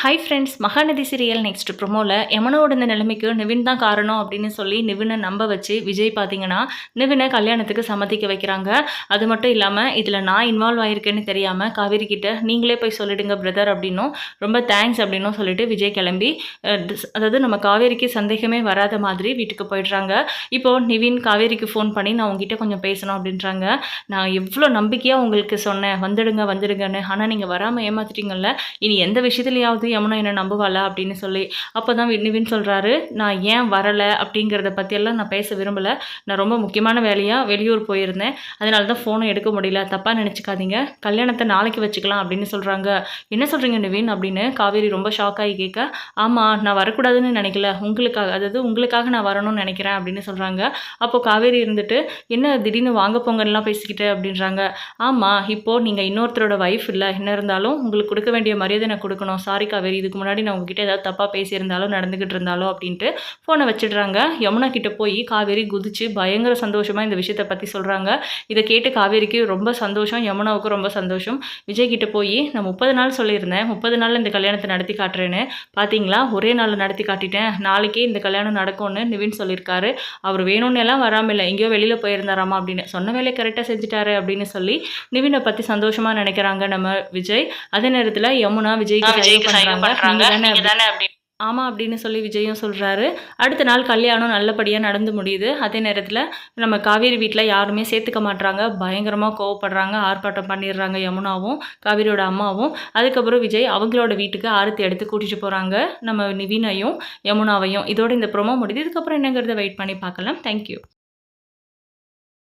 Hi friends Mahanadi serial next ப்ரொமோவில் யமனோட இந்த நிலைமைக்கு நிவின் தான் காரணம் அப்படின்னு சொல்லி நிவினை நம்ப வச்சு விஜய் பார்த்தீங்கன்னா நிவினை கல்யாணத்துக்கு சம்மதிக்க வைக்கிறாங்க. அது மட்டும் இல்லாமல் இதில் நான் இன்வால்வ் ஆயிருக்கேன்னு தெரியாமல் காவேரி கிட்ட நீங்களே போய் சொல்லிடுங்க பிரதர் அப்படின்னும் ரொம்ப தேங்க்ஸ் அப்படின்னும் சொல்லிட்டு விஜய் கிளம்பி அதாவது நம்ம காவேரிக்கு சந்தேகமே வராத மாதிரி வீட்டுக்கு போயிடுறாங்க. இப்போது நிவின் காவேரிக்கு ஃபோன் பண்ணி நான் உங்ககிட்ட கொஞ்சம் பேசணும் அப்படின்றாங்க. நான் எவ்வளோ நம்பிக்கையாக உங்களுக்கு சொன்னேன் வந்துடுங்க வந்துடுங்கன்னு. ஆனால் நீங்கள் வராமல் ஏமாத்திட்டீங்கல்ல இனி எந்த விஷயத்துலையாவது யமுனா என்னை நம்புவாளா அப்படின்னு சொல்லி அப்போ தான் நிவின் சொல்கிறாரு நான் ஏன் வரலை அப்படிங்கிறத பற்றியெல்லாம் நான் பேச விரும்பலை. நான் ரொம்ப முக்கியமான வேலையாக வெளியூர் போயிருந்தேன். அதனால தான் ஃபோனை எடுக்க முடியல. தப்பாக நினச்சிக்காதீங்க. கல்யாணத்தை நாளைக்கு வச்சுக்கலாம் அப்படின்னு சொல்கிறாங்க என்ன சொல்கிறீங்க நிவின் அப்படின்னு காவேரி ரொம்ப ஷாக் ஆகி கேட்க ஆமாம் நான் வரக்கூடாதுன்னு நினைக்கல. உங்களுக்காக அதாவது உங்களுக்காக நான் வரணும்னு நினைக்கிறேன் அப்படின்னு சொல்கிறாங்க அப்போ காவேரி இருந்துட்டு என்ன திடீர்னு வாங்க போங்கலாம் பேசிக்கிட்டு அப்படின்றாங்க. ஆமாம் இப்போது நீங்கள் இன்னொருத்தரோட ஒய்ஃப் இல்லை. என்ன இருந்தாலும் உங்களுக்கு கொடுக்க வேண்டிய மரியாதை நான் கொடுக்கணும். சாரி காவேரி இதுக்கு முன்னாடி நான் உங்ககிட்ட ஏதாவது தப்பாக பேசியிருந்தாலும் நடந்துக்கிட்டு இருந்தாலும் அப்படின்ட்டு ஃபோனை வச்சிடுறாங்க. யமுனா கிட்ட போய் காவேரி குதிச்சு பயங்கர சந்தோஷமாக இந்த விஷயத்தை பற்றி சொல்கிறாங்க இதை கேட்டு காவேரிக்கு ரொம்ப சந்தோஷம் யமுனாவுக்கு ரொம்ப சந்தோஷம். விஜய் கிட்ட போய் நான் முப்பது நாள் சொல்லியிருந்தேன். முப்பது நாள் இந்த கல்யாணத்தை நடத்தி காட்டுறேன்னு. பார்த்தீங்களா ஒரே நாள் நடத்தி காட்டிட்டேன். நாளைக்கே இந்த கல்யாணம் நடக்கும்னு நிவின் சொல்லியிருக்காரு. அவர் வேணும்னு எல்லாம் வராமல் இல்லை. எங்கேயோ வெளியில் போயிருந்தாராமா அப்படின்னு. சொன்ன வேலையை கரெக்டாக செஞ்சுட்டாரு அப்படின்னு சொல்லி நிவினை பற்றி சந்தோஷமாக நினைக்கிறாங்க நம்ம விஜய். அதே நேரத்தில் யமுனா சைகை சைகை பண்றாங்க. நீங்க தானே அப்படி ஆமாம் அப்படின்னு சொல்லி விஜயும் சொல்கிறாரு அடுத்த நாள் கல்யாணம் நல்லபடியாக நடந்து முடியுது. அதே நேரத்தில் நம்ம காவேரி வீட்டில் யாருமே சேர்த்துக்க மாட்றாங்க. பயங்கரமாக கோவப்படுறாங்க. ஆர்ப்பாட்டம் பண்ணிடுறாங்க யமுனாவும் காவேரியோட அம்மாவும். அதுக்கப்புறம் விஜய் அவங்களோட வீட்டுக்கு ஆரத்தி எடுத்து கூட்டிகிட்டு போகிறாங்க நம்ம நிவினையும் யமுனாவையும். இதோட இந்த ப்ரோமோ முடியுது. இதுக்கப்புறம் என்னங்கிறத வெயிட் பண்ணி பார்க்கலாம். தேங்க்யூ